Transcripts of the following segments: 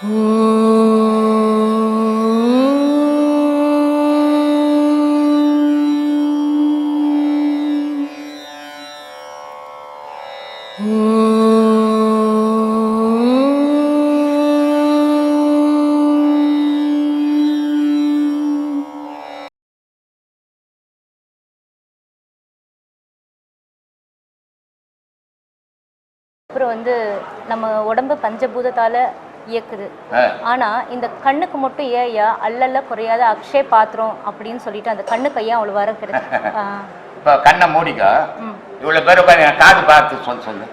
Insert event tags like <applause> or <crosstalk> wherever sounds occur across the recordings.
அப்புறம் வந்து நம்ம உடம்பு பஞ்சபூதத்தால் இயக்குது. ஆனா இந்த கண்ணுக்கு மட்டும் ஏயா அல்லல்ல குறையாத அக்ஷய பாத்திரம் அப்படின்னு சொல்லிட்டு அந்த கண்ணுக்கு ஐயா அவ்வளவு வர கிடையாது <laughs> இப்போ கண்ணை மூடிக்கோ. ம். இவ்வளோ பேர் உட்காந்து காது பார்த்து சொல்லு சொல்லு.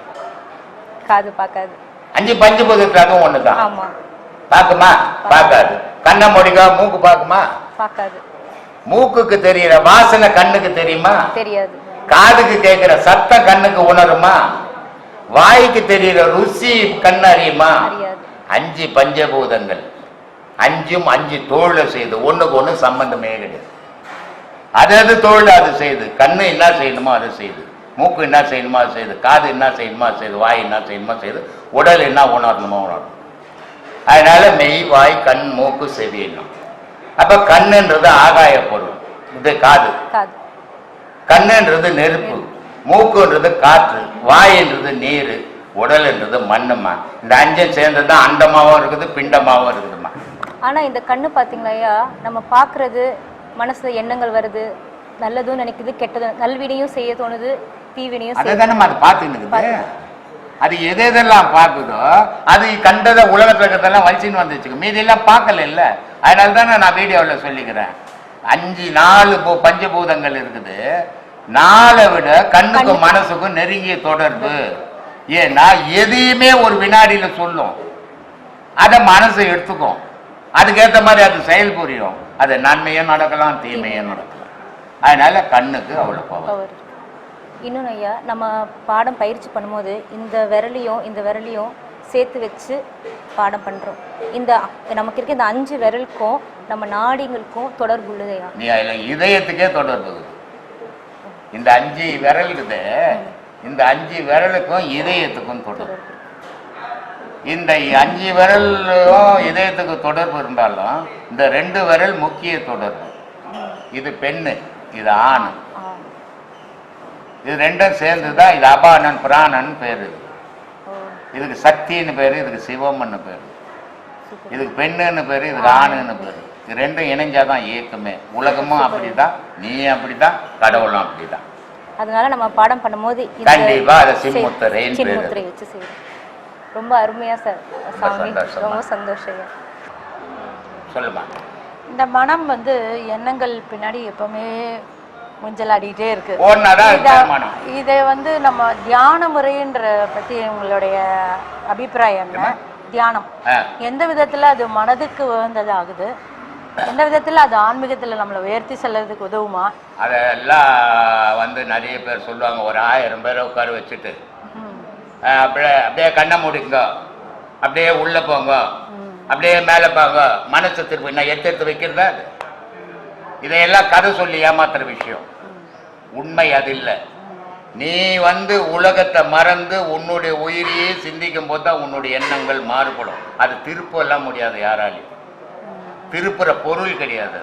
காது பார்க்காது. அஞ்சு பஞ்சபூதத்தில் அதுவும் ஒன்று தான் ஆமா. பார்க்குமா? பார்க்காது. கண்ணை மூடிக்கோ மூக்கு பார்க்குமா? பார்க்காது. மூக்குக்கு தெரியிற வாசனை கண்ணுக்கு தெரியுமா? தெரியாது. காதுக்கு கேட்கிற சத்தம் கண்ணுக்கு உணருமா? வாய்க்கு தெரியிற ருசி கண் அறியுமா? அறியாது. அஞ்சு பஞ்சபூதங்கள். அஞ்சும் அஞ்சு தோல்ல செய்து ஒண்ணுக்கு ஒண்ணு சம்பந்தமே கிடையாது. அது அது தோல்ல அது செய்யுது கண்ணு என்ன செய்யணுமோ அதை செய்யுது மூக்கு என்ன செய்யணுமோ அது செய்யுது காது என்ன செய்யணுமோ அது செய்யுது வாய் என்ன செய்யணுமோ செய்யுது உடல் என்ன உணரணுமோ உணரணும். அதனால மெய் வாய் கண் மூக்கு செவியணும் அப்ப கண்ணுன்றது ஆகாய பொருள். இது காது. காது. கண்ணுன்றது நெருப்பு. மூக்குன்றது காற்று. வாயின்றது நீர். உடல்ன்றது மண்ணுமா இந்த அஞ்சும் சேர்ந்தது தான் அண்டமாவும் இருக்குது பிண்டமாவும் இருக்குதுமா ஆனா இந்த கண்ணு பாத்தீங்களா ஐயா? நம்ம பார்க்கிறது மனசுல எண்ணங்கள் வருது. நல்லதும் நினைக்குது கெட்டதும் நல்வினையும் செய்ய தோணுது தீவினையும் அதை தானே அது இருக்குது அது எது எதெல்லாம் பார்க்குதோ அது கண்டதை உலகத்தில் இருக்கிறதெல்லாம் வலிச்சின்னு வந்துச்சுக்கு மீதி எல்லாம் பார்க்கல இல்ல. அதனால தானே நான் வீடியோவில் சொல்லிக்கிறேன். அஞ்சு நாலு பூ- பஞ்சபூதங்கள் இருக்குது. நாலை விட கண்ணுக்கும் மனசுக்கும் நெருங்கிய தொடர்பு. ஏன்னா எதையுமே ஒரு வினாடியில சொல்லும். அதை மனசு எடுத்துக்கும். அதுக்கேற்ற மாதிரி அது செயல் புரியும். அது நன்மையும் நடக்கலாம் தீமையும் நடக்கலாம். அதனால கண்ணுக்கு அவ்வளோ பவர். இன்னொன்று ஐயா நம்ம பாடம் பயிற்சி பண்ணும்போது இந்த விரலையும் இந்த விரலையும் சேர்த்து வச்சு பாடம் பண்ணுறோம் இந்த நமக்கு இருக்க இந்த அஞ்சு விரலுக்கும் நம்ம நாடிங்களுக்கும் தொடர்பு உள்ளது ஐயா. நீ அதில் இதயத்துக்கே தொடர்பு. இந்த அஞ்சு விரல் இருக்குது. இந்த அஞ்சு விரலுக்கும் இதயத்துக்கும் தொடர்பு. இந்த அஞ்சு விரலும் இதயத்துக்கு தொடர்பு இருந்தாலும் இந்த ரெண்டு விரல் முக்கிய தொடர்பு. இது பெண்ணு இது ஆண். இது ரெண்டும் சேர்ந்து தான் இது அபானன் பிராணன் பேர். இதுக்கு சக்தின்னு பேர் இதுக்கு சிவம்னு பேர். இதுக்கு பெண்ணுன்னு பேர் இதுக்கு ஆணுன்னு பேர். இது ரெண்டும் இணைஞ்சாதான் இயக்கமே. உலகமும் அப்படிதான் நீ அப்படிதான் கடவுளும் அப்படிதான். அதனால நம்ம பாடம் பண்ணும்போது கண்டிப்பா அதை பேரு. சின்முத்திரை வச்சு செய்யணும். ரொம்ப அருமையா சார் சாமி. ரொம்ப சந்தோஷம். சொல்லுமா. இந்த மனம் வந்து எண்ணங்கள் பின்னாடி எப்பவுமே முஞ்சல் ஆடிட்டே இருக்கு இத- வந்து நம்ம தியான முறைன்ற பத்தி உங்களுடைய அபிப்பிராயம் என்ன? தியானம். எந்த விதத்துல அது மனதுக்கு உகந்தது ஆகுது எந்த விதத்துல அது ஆன்மீகத்துல நம்மளை உயர்த்தி செல்றதுக்கு உதவுமா? அதெல்லாம் வந்து நிறைய பேர் சொல்லுவாங்க ஒரு ஆயிரம் பேரை உட்கார வச்சுட்டு. அப்படியே அப்படியே கண்ணை மூடிங்க அப்படியே உள்ள போங்க. அப்படியே மேலே போங்க. மனசை திருப்பி நான் எடுத்து எடுத்து வைக்கிறதா அது? இதையெல்லாம் கதை சொல்லி ஏமாத்துற விஷயம். உண்மை அது இல்லை. நீ வந்து உலகத்தை மறந்து உன்னுடைய உயிரையே சிந்திக்கும் போது தான் உன்னுடைய எண்ணங்கள் மாறுபடும். அது திருப்பெல்லாம் முடியாது யாராலையும். திருப்புற பொருள் கிடையாது.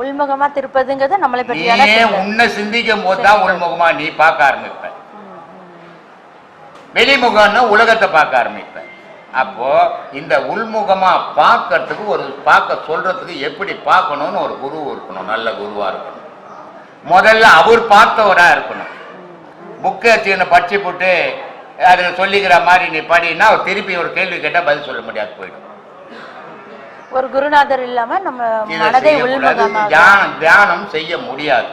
உள்முகமா திருப்பதுங்கிறது நம்மளை பற்றியான நீயே. உன்னை சிந்திக்கும் போது தான் உள்முகமா நீ பார்க்க ஆரம்பிப்ப. வெளிமுகம்னா உலகத்தை பார்க்க ஆரம்பிப்ப. அப்போ இந்த உள்முகமா பார்க்கறதுக்கு ஒரு பார்க்க சொல்றதுக்கு எப்படி பார்க்கணும்னு ஒரு குரு இருக்கணும் நல்ல குருவா இருக்கணும். முதல்ல அவர் பார்த்தவரா இருக்கணும். புக்கை வச்சுன்னு படிச்சு போட்டு அதில் சொல்லிக்கிற மாதிரி நீ படின்னா அவர் திருப்பி ஒரு கேள்வி கேட்டால் பதில் சொல்ல முடியாது போயிடும். ஒரு குருநாதர் இல்லாம நம்ம மனதை தியானம் தியானம் செய்ய முடியாது.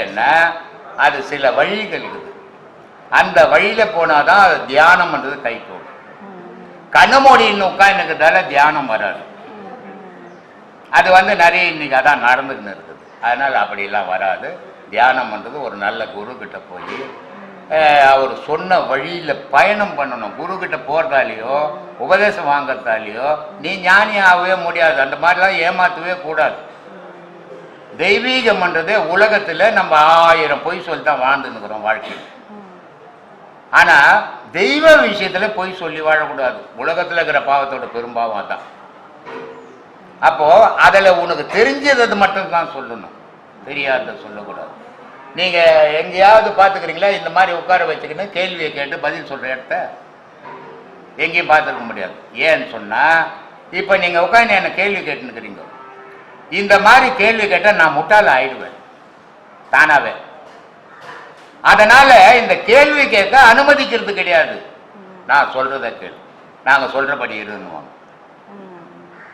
ஏன்னா அது சில வழிகள் இருக்குது அந்த வழியில போனாதான் அது தியானம்ன்றது கை கூடும். கண்ணமோடின்னு உட்காந்துக்கிறதால தியானம் வராது. அது வந்து நிறைய இன்னைக்கு அதான் நடந்துக்கின்னு இருக்குது. அதனால் அப்படிலாம் வராது. தியானம்ன்றது ஒரு நல்ல குரு கிட்ட போய் அவர் சொன்ன வழியில் பயணம் பண்ணணும். குரு கிட்ட போகிறதாலேயோ உபதேசம் வாங்குறதாலேயோ நீ ஞானி ஆகவே முடியாது. அந்த மாதிரிலாம் ஏமாற்றவே கூடாது. தெய்வீகம்ன்றதே உலகத்தில் நம்ம ஆயிரம் பொய் சொல்லி தான் வாழ்ந்துருக்கிறோம் வாழ்க்கையில். ஆனால் தெய்வ விஷயத்தில் பொய் சொல்லி வாழக்கூடாது. உலகத்தில் இருக்கிற பாவத்தோட பெரும்பாவம் அதான். அப்போது அதில் உனக்கு தெரிஞ்சது மட்டும் தான் சொல்லணும். தெரியாத சொல்லக்கூடாது. நீங்க எங்கேயாவது பார்த்துக்கிறீங்களா? இந்த மாதிரி உட்கார வச்சுக்கின்னு கேள்வியை கேட்டு பதில் சொல்ற இடத்த எங்கேயும் பார்த்துருக்க முடியாது. ஏன்னு சொன்னா இப்போ நீங்க உட்காந்து என்ன கேள்வி கேட்டுருக்கிறீங்க இந்த மாதிரி கேள்வி கேட்டால் நான் முட்டாள் ஆயிடுவேன். தானாவே. அதனால இந்த கேள்வி கேட்க அனுமதிக்கிறது கிடையாது. நான் சொல்றத கேளு. நாங்க சொல்றபடி இருந்துவாங்க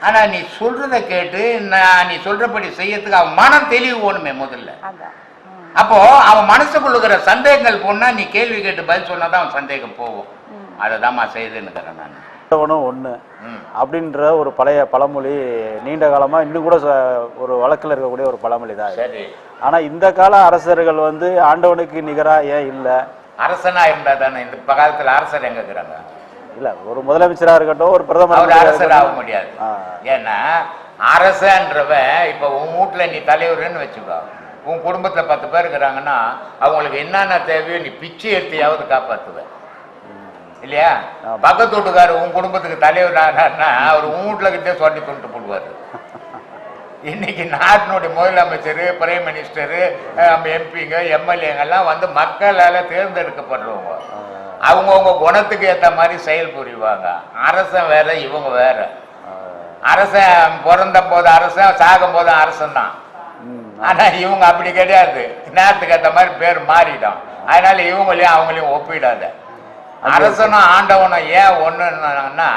ஆனா நீ சொல்றத கேட்டு நான் நீ சொல்றபடி செய்யறதுக்கு அவன் மனம் தெளிவு ஓணுமே முதல்ல. அப்போ அவன் மனசுக்குள்ள இருக்கிற சந்தேகங்கள் போனா நீ கேள்வி கேட்டு பதில் சொன்னாதான் அவன் சந்தேகம் போகும். அதை தான்மா செய்துன்னுக்கிறேன் நான். ஆண்டவனும் ஒன்று ம். அப்படின்ற ஒரு பழைய பழமொழி நீண்ட காலமா இன்னும் கூட ச- ஒரு வழக்கில் இருக்கக்கூடிய ஒரு பழமொழி தான் இது. சரி. ஆனா இந்த கால அரசர்கள் வந்து ஆண்டவனுக்கு நிகரா ஏன் இல்ல? அரசனா இருந்தா தானே? இந்த காலத்துல அரசர் எங்க இருக்கிறாங்க? இல்ல ஒரு முதலமைச்சரா இருக்கட்டும் ஒரு பிரதமர் அவர் அரசர் ஆக. முடியாது. ஏன்னா அரசன்றவன் இப்ப உன் வீட்டுல நீ தலைவர்னு வச்சுக்கோ. உன் குடும்பத்துல பத்து பேர் இருக்கிறாங்கன்னா அவங்களுக்கு என்னென்ன தேவையோ நீ பிச்சை எடுத்தியாவது காப்பாத்துவ இல்லையா. பக்கத்து வீட்டுக்காரர் உன் குடும்பத்துக்கு தலைவர் ஆனார்னா அவர் உன் வீட்டுல கிட்டே சொல்லி கொண்டு போடுவாரு இன்னைக்கு நாட்டினுடைய முதலமைச்சர் பிரைம் மினிஸ்டரு நம்ம எம்பிங்க எம்எல்ஏங்கெல்லாம் வந்து மக்களால தேர்ந்தெடுக்கப்படுறவங்க. அவங்கவுங்க குணத்துக்கு ஏத்த மாதிரி செயல் புரிவாங்க அரசன் வேற இவங்க வேற. அரசன் பிறந்த போது அரசன் சாகும் போது அரசன் தான் ஆனா இவங்க அப்படி கிடையாது. நேரத்துக்கு ஏத்த மாதிரி பேர் மாறிடும் அதனால இவங்களையும் அவங்களையும் ஒப்பிடாத. அரசனும் ஆண்டவனும் ஏன் ஒண்ணுன்னா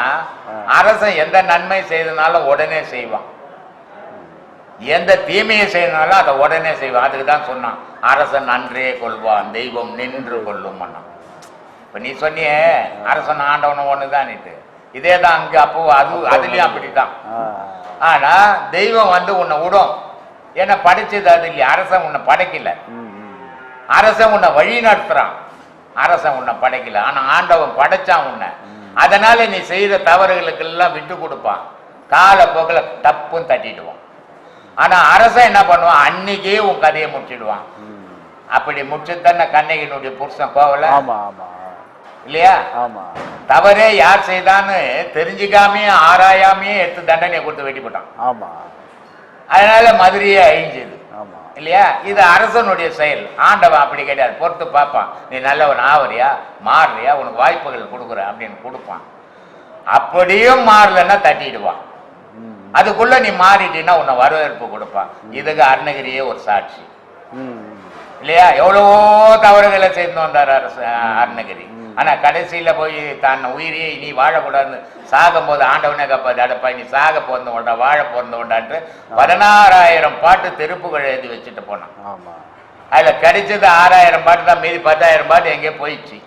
அரசன் எந்த நன்மை செய்தனாலும் உடனே செய்வான். எந்த தீமையை செய்தனாலும் அதை உடனே செய்வான். அதுக்கு தான் சொன்னான் அரசன் அன்றே கொள்வான் தெய்வம் நின்று கொள்ளும் இப்ப நீ சொன்னியே அரசன் ஆண்டவனும் ஒண்ணுதான்னுட்டு இதே தான் அங்க அப்போ அது அதுலயும் அப்படித்தான். ஆ. ஆனா தெய்வம் வந்து உன்னை விடும். ஏன்னா படைச்சது அது இல்லையா. அரசன் உன்னை படைக்கல. அரசன் உன்னை வழி நடத்துறான். அரசன் உன்னை படைக்கல. ஆனா ஆண்டவன் படைச்சான் உன்னை. அதனால நீ செய்த தவறுகளுக்கு எல்லாம் விட்டு கொடுப்பான். காலப்போக்கில் டப்புன்னு தட்டிடுவான். ஆனா அரசன் என்ன பண்ணுவான்? அன்னைக்கே உன் கதையை முடிச்சிடுவான். அப்படி முடிச்சு தானே கண்ணகினுடைய புருஷன் கோவல? இல்லையா? ஆமா. தவறே யார் செய்தான்னு தெரிஞ்சுக்காமையே ஆராயாமையே எடுத்து தண்டனையை கொடுத்து வெட்டி போட்டான். ஆமா. அதனால மதுரையே அழிஞ்சது. இல்லையா? இது அரசனுடைய செயல். ஆண்டவன் அப்படி கிடையாது பொறுத்து பார்ப்பான் நீ நல்லவன் ஆவறியா? மாறுறியா? உனக்கு வாய்ப்புகள் கொடுக்குறேன் அப்படின்னு கொடுப்பான். அப்படியும் மாறலன்னா தட்டிடுவான். அதுக்குள்ள நீ மாறிட்டீன்னா உன்னை வரவேற்பு கொடுப்பான். இதுக்கு அருணகிரியே ஒரு சாட்சி. இல்லையா? எவ்வளவோ தவறுகளை செய்து வந்தார் அரசு அருணகிரி. ஆனா கடைசியில போய் தன் உயிரையே நீ வாழக்கூடாதுன்னு சாகும் போது ஆண்டவனே காப்பாது அடப்பா நீ சாக பிறந்த உண்டா வாழ பிறந்த உண்டான்ட்டு பதினாறாயிரம் பாட்டு தெருப்புகள் எழுதி வச்சுட்டு போனான். ஆமா. அதுல கிடைச்சது ஆறாயிரம் பாட்டு தான் மீதி பத்தாயிரம் பாட்டு எங்கேயோ போயிடுச்சு.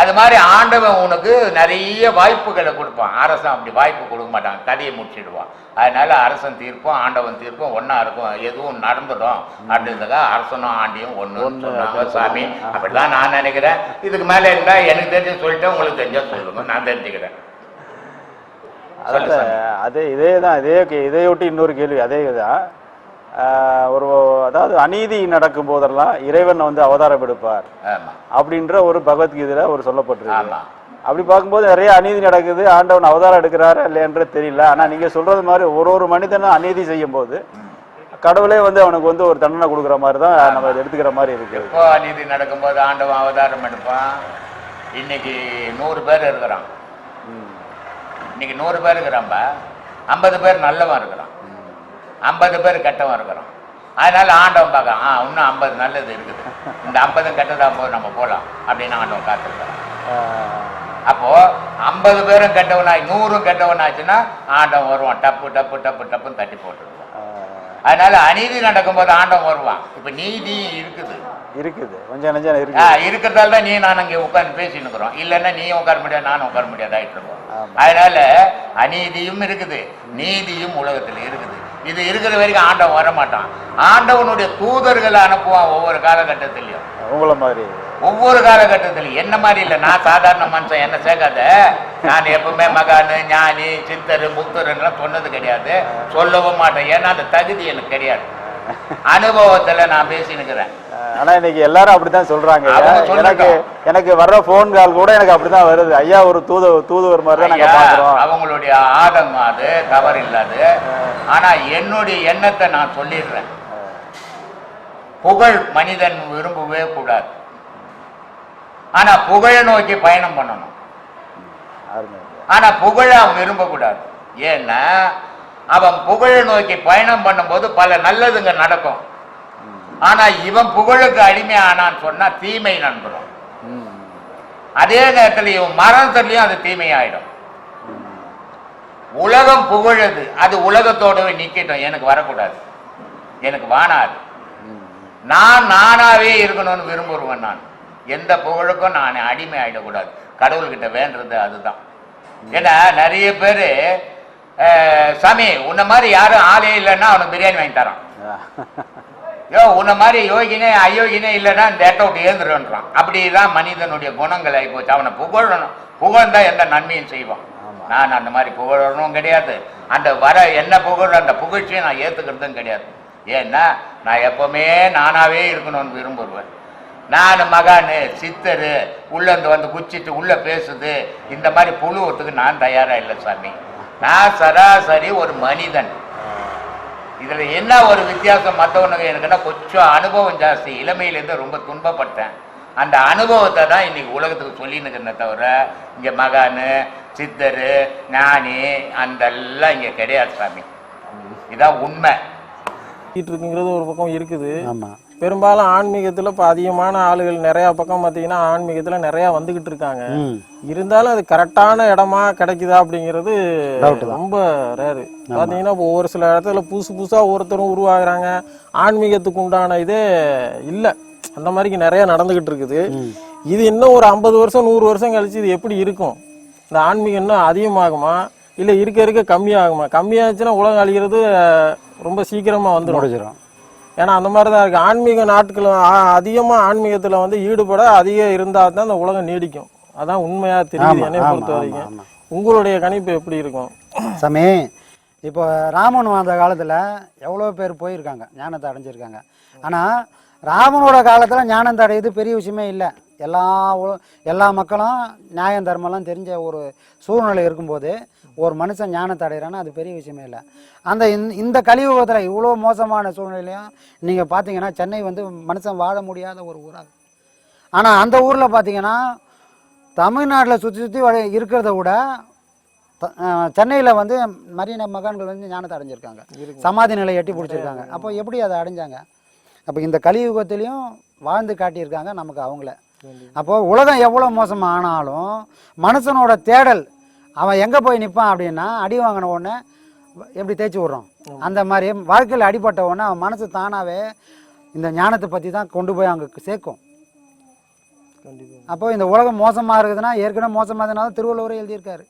அது மாதிரி ஆண்டவன் உனக்கு நிறைய வாய்ப்புகளை கொடுப்பான். அரசன் அப்படி வாய்ப்பு கொடுக்க மாட்டான். கதையை முடிச்சிடுவான். அதனால அரசன் தீர்ப்பும் ஆண்டவன் தீர்ப்பும் ஒண்ணா இருக்கும். எதுவும் நடந்துடும். அப்படின்றதுக்காக அரசனும் ஆண்டியும் ஒண்ணு சொன்னாங்க. சாமி அப்படிதான் நான் நினைக்கிறேன். இதுக்கு மேல இருந்தா எனக்கு தெரிஞ்சு சொல்லிட்டேன் உங்களுக்கு தெரிஞ்சா சொல்லுங்க. நான் தெரிஞ்சுக்கிறேன். அதே இதே தான் இதே இதையொட்டி இன்னொரு கேள்வி. அதே தான் ஒரு அதாவது அநீதி நடக்கும் போதெல்லாம் இறைவன் வந்து அவதாரம் எடுப்பார். அப்படின்ற ஒரு பகவத்கீதையில ஒரு சொல்லப்பட்டிருக்கு. அப்படி பார்க்கும்போது நிறைய அநீதி நடக்குது. ஆண்டவன் அவதாரம் எடுக்கிறாரு இல்லையன்றது தெரியல. ஆனா நீங்க சொல்றது மாதிரி ஒரு ஒரு மனிதனும் அநீதி செய்யும் போது கடவுளே வந்து அவனுக்கு வந்து ஒரு தண்டனை கொடுக்குற மாதிரி தான் நம்ம எடுத்துக்கிற மாதிரி இருக்கு எப்போ அநீதி நடக்கும்போது ஆண்டவன் அவதாரம் எடுப்பான்? இன்னைக்கு நூறு பேர் இருக்கிறான். இன்னைக்கு நூறு பேர் இருக்கிறான்பா ஐம்பது பேர் நல்லவன் இருக்கிறான். ஐம்பது பேர் கெட்டவன் இருக்கிறான் அதனால ஆண்டவன் பார்க்க ஆ இன்னும் ஐம்பது நல்லது இருக்குது. இந்த ஐம்பதும் கெட்டதா போது நம்ம போகலாம் அப்படின்னு ஆண்டவன் காத்திருக்கிறான். ஆஹ் அப்போ ஐம்பது பேரும் கெட்டவனாய் நூறும் கெட்டவனாச்சுன்னா ஆண்டவன் வருவான். டப்பு டப்பு டப்பு டப்புன்னு தட்டி போட்டுருவான் அதனால அநீதி நடக்கும்போது ஆண்டவன் வருவான். இப்ப நீதி இருக்குது. இருக்குது. கொஞ்சம் நெஞ்சம் ஆ, இருக்கு இருக்கிறதால தான் நீ நான் அங்கே உட்கார்ந்து பேசின்னு இருக்கிறோம். இல்லைன்னா நீயும் உட்கார முடியாது நானும் உட்கார முடியாது ஆயிட்டு இருக்கோம். அதனால அநீதியும் இருக்குது. நீதியும் உலகத்தில் இருக்குது. இது இருக்கிற வரைக்கும் ஆண்டவன் வர மாட்டான் ஆண்டவனுடைய தூதர்களை அனுப்புவான் ஒவ்வொரு காலகட்டத்திலையும். உங்களை மாதிரி. ஒவ்வொரு காலகட்டத்திலும் என்ன மாதிரி இல்லை? நான் சாதாரண மனுஷன் என்ன சேர்க்காத? நான் எப்பவுமே மகானு ஞானி சித்தரு முத்தருன்னு சொன்னது கிடையாது. சொல்லவும் மாட்டேன். ஏன்னா அந்த தகுதி எனக்கு கிடையாது. அனுபவத்துல நான் பேசினுக்கிறேன். ஆனா இன்னைக்கு எல்லாரும் அப்படித்தான் சொல்றாங்க. எனக்கு எனக்கு வர்ற போன் கால் கூட எனக்கு அப்படிதான் வருது. ஐயா ஒரு தூது தூதுவர் மாதிரி நாங்க பாக்குறோம் அவங்களுடைய ஆதங்கம் அது தவறு இல்லாது. ஆனா என்னுடைய எண்ணத்தை நான் சொல்லிடுறேன். புகழ் மனிதன் விரும்பவே கூடாது. ஆனா புகழை நோக்கி பயணம் பண்ணணும். ஆனா புகழை அவன் விரும்பக்கூடாது. ஏன்னா அவன் புகழை நோக்கி பயணம் பண்ணும்போது பல நல்லதுங்க நடக்கும். ஆனா இவன் புகழுக்கு அடிமை ஆனான்னு சொன்னா தீமை நண்பரும். அதே நேரத்தில் இவன் மரணத்துலயும் அது தீமையாயிடும். உலகம் புகழுது அது உலகத்தோடவே நிக்கட்டும் எனக்கு வரக்கூடாது. எனக்கு வானாது நான் நானாவே இருக்கணும்னு விரும்புகிறவன் நான். எந்த புகழுக்கும் நான் அடிமை ஆயிடக்கூடாது கடவுள்கிட்ட வேண்டது அதுதான். ஏன்னா நிறைய பேர் சாமி உன்ன மாதிரி யாரும் ஆளே இல்லைன்னா அவனுக்கு பிரியாணி வாங்கி தரான். யோ உன்ன மாதிரி யோகினே அயோகினே இல்லைன்னா இந்த இடத்த விட்டு ஏந்துருன்றான். அப்படிதான் மனிதனுடைய குணங்கள் ஆகி போச்சு. அவனை புகழணும். புகழ்ந்தா எந்த நன்மையும் செய்வான். நான் அந்த மாதிரி புகழணும் கிடையாது. அந்த வர என்ன புகழ் அந்த புகழ்ச்சியை நான் ஏத்துக்கிறதும் கிடையாது. ஏன்னா நான் எப்பவுமே நானாவே இருக்கணும்னு விரும்புவேன். நான் மகானு சித்தரு உள்ளேருந்து வந்து குச்சிட்டு உள்ள பேசுது. இந்த மாதிரி புழுவத்துக்கு நான் தயாரா இல்லை சாமி. நான் சராசரி ஒரு மனிதன். இதுல என்ன ஒரு வித்தியாசம்? மற்றவனுக்கு எனக்குன்னா கொஞ்சம் அனுபவம் ஜாஸ்தி. இளமையிலேருந்து ரொம்ப துன்பப்பட்டேன். அந்த அனுபவத்தை தான் இன்னைக்கு உலகத்துக்கு சொல்லினுக்கிறேன் தவிர இங்க மகானு சித்தரு ஞானி அந்த எல்லாம் இங்க கிடையாது சாமி. இதான் உண்மை. இருக்குங்கிறது ஒரு பக்கம் இருக்குது. ஆமா. பெரும்பாலும் ஆன்மீகத்துல இப்போ அதிகமான ஆளுகள் நிறைய பக்கம் பார்த்தீங்கன்னா ஆன்மீகத்துல நிறைய வந்துகிட்டு இருக்காங்க. இருந்தாலும் அது கரெக்டான இடமா கிடைக்குதா அப்படிங்கிறது. ரொம்ப ரேரு பார்த்தீங்கன்னா இப்போ ஒரு சில இடத்துல புதுசு புதுசா ஒருத்தரும் உருவாகுறாங்க. ஆன்மீகத்துக்கு உண்டான இதே இல்லை. அந்த மாதிரிக்கு நிறைய நடந்துகிட்டு இருக்குது. இது இன்னும் ஒரு ஐம்பது வருஷம் நூறு வருஷம் கழிச்சு இது எப்படி இருக்கும்? இந்த ஆன்மீகம் இன்னும் அதிகமாகுமா? இல்லை இருக்க இருக்க கம்மியாகுமா? கம்மியாச்சுன்னா உலகம் அழிகிறது ரொம்ப சீக்கிரமா வந்துடும் முடிஞ்சிடும் ஏன்னா அந்த மாதிரி தான் இருக்கு. ஆன்மீக நாட்கள் அதிகமாக ஆன்மீகத்தில் வந்து ஈடுபட அதிகம் இருந்தால் தான் அந்த உலகம் நீடிக்கும். அதான் உண்மையா தெரியுது என்னை பொறுத்த வரைக்கும். உங்களுடைய கணிப்பு எப்படி இருக்கும்? சாமி இப்போ ராமன் வாழ்ந்த காலத்தில் எவ்வளோ பேர் போயிருக்காங்க ஞானத்தை அடைஞ்சிருக்காங்க. ஆனால் ராமனோட காலத்தில் ஞானத்தை அடையுது பெரிய விஷயமே இல்லை. எல்லா எல்லா மக்களும் நியாயம் தர்மம்லாம் தெரிஞ்ச ஒரு சூழ்நிலை இருக்கும்போது ஒரு மனுஷன் ஞானத்தை அடைகிறான்னா அது பெரிய விஷயமே இல்லை. அந்த இந்த- கலியுகத்தில் இவ்வளோ மோசமான சூழ்நிலையும் நீங்கள் பார்த்தீங்கன்னா சென்னை வந்து மனுஷன் வாழ முடியாத ஒரு ஊராக ஆனால் அந்த ஊரில் பார்த்தீங்கன்னா தமிழ்நாட்டில் சுற்றி சுற்றி இருக்கிறத விட சென்னையில் வந்து மரியன மகான்கள் வந்து ஞானத்தை அடைஞ்சிருக்காங்க. சமாதி நிலை எட்டி பிடிச்சிருக்காங்க. அப்போ எப்படி அதை அடைஞ்சாங்க? அப்போ இந்த கலியுகத்திலையும் வாழ்ந்து காட்டியிருக்காங்க நமக்கு அவங்கள. அப்போ உலகம் எவ்வளோ மோசம் ஆனாலும் மனுஷனோட தேடல் அவன் எங்கே போய் நிற்பான் அப்படின்னா அடி வாங்கின உடனே எப்படி தேய்ச்சி விட்றோம்? அந்த மாதிரி வாழ்க்கையில் அடிபட்ட உடனே அவன் மனசு தானாகவே இந்த ஞானத்தை பற்றி தான் கொண்டு போய் அங்கே சேர்க்கும். அப்போ இந்த உலகம் மோசமாக இருக்குதுன்னா ஏற்கனவே மோசமாக இருந்தனால திருவள்ளுவரே எழுதியிருக்காரு.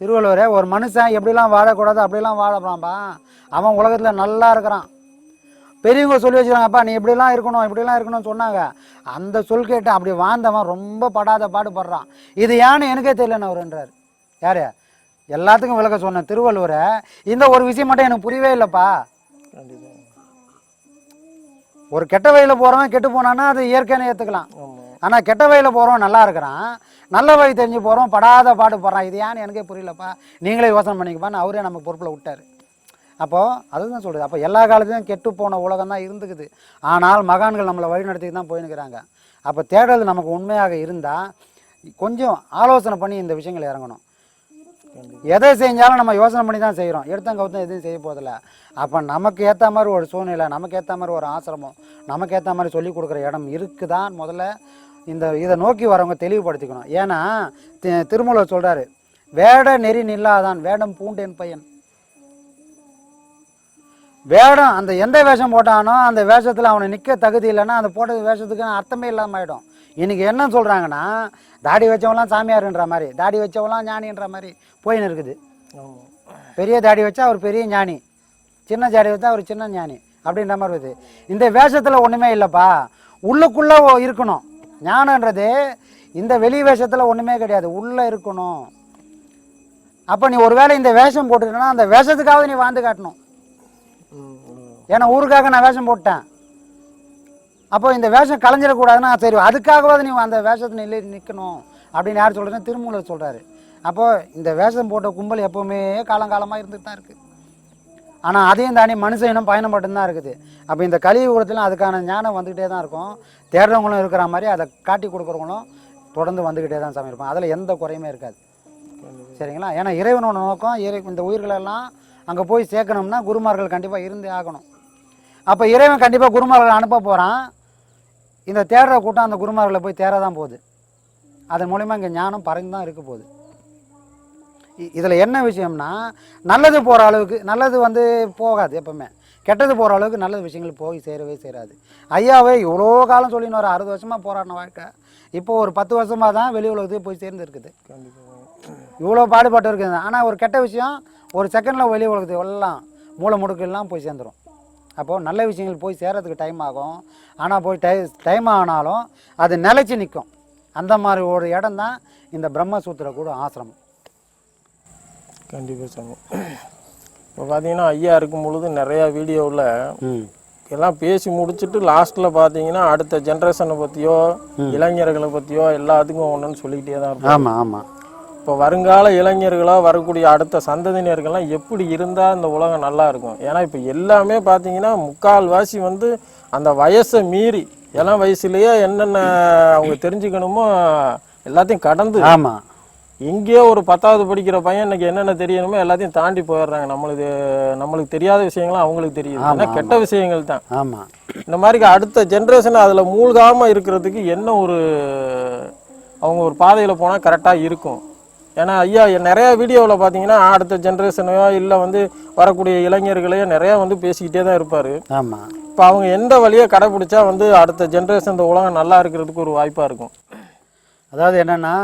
திருவள்ளுவரே ஒரு மனுஷன் எப்படிலாம் வாழக்கூடாது அப்படிலாம் வாழலாம்பா அவன் உலகத்தில் நல்லா இருக்கிறான். பெரியவங்க சொல்லி வச்சுருக்காங்கப்பா நீ இப்படிலாம் இருக்கணும் இப்படிலாம் இருக்கணும்னு சொன்னாங்க. அந்த சொல் கேட்டு அப்படி வாழ்ந்தவன் ரொம்ப படாத பாடுபடுறான். இது ஏன்னு எனக்கே தெரியலன்னு அவருன்றார் யாரு? எல்லாத்துக்கும் விளக்க சொன்ன திருவள்ளுவரை. இந்த ஒரு விஷயம் மட்டும் எனக்கு புரியவே இல்லைப்பா. ஒரு கெட்ட வழியில் போகிறவன் கெட்டு போனான்னா அது இயற்கையான ஏற்றுக்கலாம் ஆனால் கெட்ட வழியில் போகிறவன் நல்லா இருக்கிறான். நல்ல வழி தெரிஞ்சு போகிறோம் படாத பாடுபடுறான். இது ஏன்னு எனக்கே புரியலப்பா. நீங்களே யோசனை பண்ணிக்கப்பான்னு அவரே நம்ம பொறுப்பில் விட்டார். அப்போது அதுதான் சொல்கிறது அப்போ எல்லா காலத்துலையும் கெட்டு போன உலகம் தான் இருந்துக்குது. ஆனால் மகான்கள் நம்மளை வழிநடத்தி தான் போயினுக்கிறாங்க அப்போ தேடல் நமக்கு உண்மையாக இருந்தால் கொஞ்சம் ஆலோசனை பண்ணி இந்த விஷயங்கள் இறங்கணும். எதை செஞ்சாலும் நம்ம யோசனை பண்ணி தான் செய்கிறோம் எடுத்தங்கவுத்தம் எதுவும் செய்ய போதில்ல அப்போ நமக்கு ஏற்ற மாதிரி ஒரு சூழ்நிலை நமக்கு ஏற்ற மாதிரி ஒரு ஆசிரமம் நமக்கு ஏற்ற மாதிரி சொல்லி கொடுக்குற இடம் இருக்குதான் முதல்ல. இந்த இதை நோக்கி வரவங்க தெளிவுபடுத்திக்கணும். ஏன்னா தி- திருமூலர் சொல்கிறாரு வேட நெறி நில்லாதான் வேடம் பூண்டேன் பையன். வேடம் அந்த எந்த வேஷம் போட்டானோ அந்த வேஷத்தில் அவனை நிற்க தகுதி இல்லைன்னா அந்த போட்ட வேஷத்துக்கு அர்த்தமே இல்லாமல் ஆகிடும் இன்னைக்கு என்ன சொல்கிறாங்கன்னா தாடி வச்சவன்லாம் சாமியார்ன்ற மாதிரி தாடி வச்சவன்லாம் ஞானின்ற மாதிரி போயின்னு இருக்குது. பெரிய தாடி வச்சா அவர் பெரிய ஞானி சின்ன தாடி வச்சா அவர் சின்ன ஞானி அப்படின்ற மாதிரி வருது. இந்த வேஷத்தில் ஒன்றுமே இல்லைப்பா. உள்ளுக்குள்ளே இருக்கணும். ஞானன்றது இந்த வெளி வேஷத்தில் ஒன்றுமே கிடையாது. உள்ளே இருக்கணும். அப்போ நீ ஒருவேளை இந்த வேஷம் போட்டுட்டனா அந்த வேஷத்துக்காவது நீ வாழ்ந்து காட்டணும். ஏன்னா ஊருக்காக நான் வேஷம் போட்டேன். அப்போ இந்த வேஷம் கலைஞ்சிடக்கூடாதுன்னா சரி அதுக்காகவாது நீ அந்த வேஷத்தை நிலை நிற்கணும் அப்படின்னு யார் சொல்கிறேன்னா திருமூலர் சொல்கிறாரு அப்போது இந்த வேஷம் போட்ட கும்பல் எப்போவுமே காலங்காலமாக இருந்துட்டு தான் இருக்குது ஆனால் அதையும் தாண்டி மனுஷ இனம் பயணம் மட்டும்தான் இருக்குது. அப்போ இந்த கலியுகத்திலும் அதுக்கான ஞானம் வந்துக்கிட்டே தான் இருக்கும். தேடுறவங்களும் இருக்கிற மாதிரி அதை காட்டி கொடுக்குறவங்களும் தொடர்ந்து வந்துக்கிட்டே தான் சாமி இருப்பான் அதில் எந்த குறையுமே இருக்காது. சரிங்களா? ஏன்னா இறைவனோட நோக்கம் இறை இந்த உயிர்களெல்லாம் அங்கே போய் சேர்க்கணும்னா குருமார்கள் கண்டிப்பாக இருந்தே ஆகணும். அப்போ இறைவன் கண்டிப்பாக குருமார்களை அனுப்ப போகிறான் இந்த தேடுற கூட்டம் அந்த குருமார்களை போய் தேட தான் போகுது. அதன் மூலிமா இங்கே ஞானம் பறந்து தான் இருக்க போகுது. இதில் என்ன விஷயம்னா நல்லது போகிற அளவுக்கு நல்லது வந்து போகாது எப்பவுமே. கெட்டது போகிற அளவுக்கு நல்ல விஷயங்கள் போய் சேரவே சேராது. ஐயாவே இவ்வளோ காலம் சொல்லின்னு ஒரு அறுபது வருஷமாக போராடின வாழ்க்கை. இப்போ ஒரு பத்து வருஷமாக தான் வெளி உலகத்துக்கு போய் சேர்ந்துருக்குது இவ்வளோ பாடுபாட்டு இருக்குது. ஆனால் ஒரு கெட்ட விஷயம் ஒரு செகண்டில் வெளி உலகத்துக்கு எல்லாம் மூளை முடுக்கெல்லாம் போய் சேர்ந்துடும் அப்போது நல்ல விஷயங்கள் போய் சேர்றதுக்கு டைம் ஆகும். ஆனால் போய் டை டைம் ஆனாலும் அது நிலைச்சி நிற்கும் அந்த மாதிரி ஒரு இடம் தான் இந்த பிரம்மசூத்திர கூட ஆசிரமம். கண்டிப்பாக சாமி. இப்போ பார்த்தீங்கன்னா ஐயா இருக்கும் பொழுது நிறையா வீடியோவில் எல்லாம் பேசி முடிச்சுட்டு லாஸ்ட்டில் பார்த்தீங்கன்னா அடுத்த ஜென்ரேஷனை பற்றியோ இளைஞர்களை பற்றியோ எல்லாத்துக்கும் ஒன்றுன்னு சொல்லிக்கிட்டே தான் இருப்போம் ஆமாம் ஆமாம் இப்போ வருங்கால இளைஞர்களாக வரக்கூடிய அடுத்த சந்ததியினர்கள்லாம் எப்படி இருந்தால் இந்த உலகம் நல்லா இருக்கும்? ஏன்னா இப்போ எல்லாமே பார்த்தீங்கன்னா முக்கால்வாசி வந்து அந்த வயசை மீறி இளம் வயசுலேயே என்னென்ன அவங்க தெரிஞ்சுக்கணுமோ எல்லாத்தையும் கடந்து ஆமாம் எங்கேயோ ஒரு பத்தாவது படிக்கிற பையன் இன்னைக்கு என்னென்ன தெரியணுமோ எல்லாத்தையும் தாண்டி போயிடுறாங்க. நம்மளுக்கு நம்மளுக்கு தெரியாத விஷயங்களும் அவங்களுக்கு தெரியுது. ஏன்னா கெட்ட விஷயங்கள் தான். ஆமாம் இந்த மாதிரி அடுத்த ஜென்ரேஷன் அதில் மூழ்காமல் இருக்கிறதுக்கு என்ன ஒரு அவங்க ஒரு பாதையில் போனால் கரெக்டாக இருக்கும். ஏன்னா ஐயா நிறைய வீடியோவில் பார்த்தீங்கன்னா அடுத்த ஜென்ரேஷனையோ இல்லை வந்து வரக்கூடிய இளைஞர்களையோ நிறையா வந்து பேசிக்கிட்டே தான் இருப்பார். ஆமாம் இப்போ அவங்க எந்த வழியை கடைப்பிடிச்சா வந்து அடுத்த ஜென்ரேஷன் இந்த உலகம் நல்லா இருக்கிறதுக்கு ஒரு வாய்ப்பாக இருக்கும்? அதாவது என்னென்னா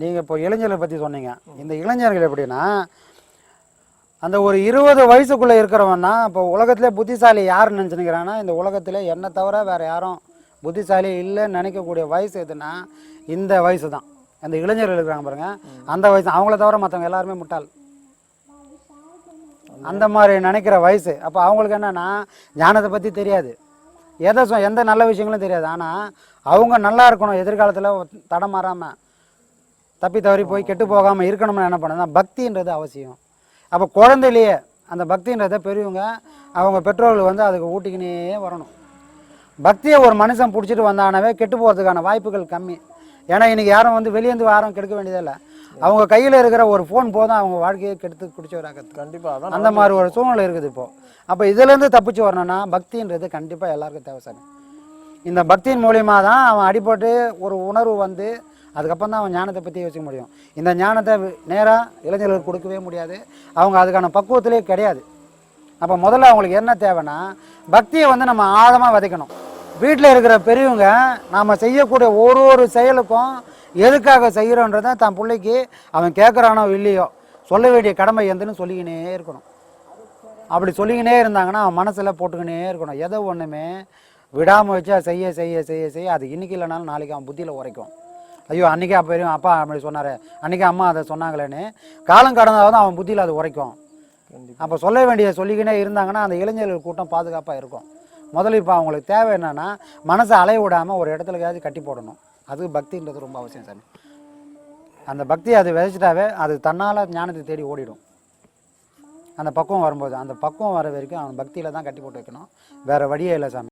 நீங்கள் இப்போ இளைஞர்களை பற்றி சொன்னீங்க. இந்த இளைஞர்கள் எப்படின்னா அந்த ஒரு இருபது வயசுக்குள்ளே இருக்கிறவன்னா இப்போ உலகத்திலே புத்திசாலி யார் நினச்சினுக்கிறான்னா இந்த உலகத்தில் என்னை தவிர வேறு யாரும் புத்திசாலி இல்லைன்னு நினைக்கக்கூடிய வயசு எதுனா இந்த வயசு தான். அந்த இளைஞர்கள் இருக்கிறாங்க பாருங்க. அந்த வயசு அவங்கள தவிர மற்றவங்க எல்லாருமே முட்டாள். அந்த மாதிரி நினைக்கிற வயசு. அப்போ அவங்களுக்கு என்னன்னா ஞானத்தை பற்றி தெரியாது. எதை சொ எந்த நல்ல விஷயங்களும் தெரியாது. ஆனால் அவங்க நல்லா இருக்கணும் எதிர்காலத்தில் தடம் மாறாமல் தப்பி தவறி போய் கெட்டு போகாமல் இருக்கணும்னு என்ன பண்ணுன்னா பக்தின்றது அவசியம். அப்போ குழந்தையிலேயே அந்த பக்தின்றத பெரியவங்க அவங்க பெற்றோர்கள் வந்து அதுக்கு ஊட்டிக்கினே வரணும். பக்தியை ஒரு மனுஷன் பிடிச்சிட்டு வந்தானவே கெட்டு போகிறதுக்கான வாய்ப்புகள் கம்மி. ஏன்னா இன்னைக்கு யாரும் வந்து வெளியேந்து யாரும் கெடுக்க வேண்டியதில்லை அவங்க கையில் இருக்கிற ஒரு ஃபோன் போதும் அவங்க வாழ்க்கையை கெடுத்து குடிச்சவராக்கிறது கண்டிப்பாக அந்த மாதிரி ஒரு சூழ்நிலை இருக்குது இப்போ. அப்போ இதுலேருந்து தப்பிச்சு வரணும்னா பக்தின்றது கண்டிப்பாக எல்லாருக்கும் தேவை சாமி. இந்த பக்தியின் மூலியமா தான் அவன் அடிபட்டு ஒரு உணர்வு வந்து அதுக்கப்புறம் தான் அவன் ஞானத்தை பற்றி யோசிக்க முடியும். இந்த ஞானத்தை நேராக இளைஞர்களுக்கு கொடுக்கவே முடியாது. அவங்க அதுக்கான பக்குவத்திலே கிடையாது. அப்போ முதல்ல அவங்களுக்கு என்ன தேவைன்னா பக்தியை வந்து நம்ம ஆழமாக விதைக்கணும். வீட்டில் இருக்கிற பெரியவங்க நாம் செய்யக்கூடிய ஒரு ஒரு செயலுக்கும் எதுக்காக செய்கிறோன்றதை தன் பிள்ளைக்கு அவன் கேட்குறானோ இல்லையோ சொல்ல வேண்டிய கடமை எந்தன்னு சொல்லிக்கினே இருக்கணும். அப்படி சொல்லிக்கினே இருந்தாங்கன்னா அவன் மனசில் போட்டுக்கினே இருக்கணும். எதை ஒன்றுமே விடாமல் வச்சா செய்ய செய்ய செய்ய செய்ய அது இன்னைக்கு இல்லைனாலும் நாளைக்கு அவன் புத்தியில் உரைக்கும். ஐயோ அன்றைக்கி அப்போ அப்பா அப்படி சொன்னார். அன்றைக்கி அம்மா அதை சொன்னாங்களேன்னு காலம் கடந்தாலும் அவன் புத்தியில் அது உரைக்கும். அப்போ சொல்ல வேண்டிய சொல்லிக்கினே இருந்தாங்கன்னா அந்த இளைஞர்கள் கூட்டம் பாதுகாப்பாக இருக்கும். முதல்ல இப்போ அவங்களுக்கு தேவை என்னென்னா மனசை அலைய விடாமல் ஒரு இடத்துலக்காவது கட்டி போடணும். அது பக்தின்றது ரொம்ப அவசியம் சாமி. அந்த பக்தி அது விதைச்சிட்டாவே அது தன்னால் ஞானத்தை தேடி ஓடிடும். அந்த பக்குவம் வரும்போது அந்த பக்குவம் வர வரைக்கும் அவன் பக்தியில் தான் கட்டி போட்டு வைக்கணும். வேறு வழியே இல்லை சாமி.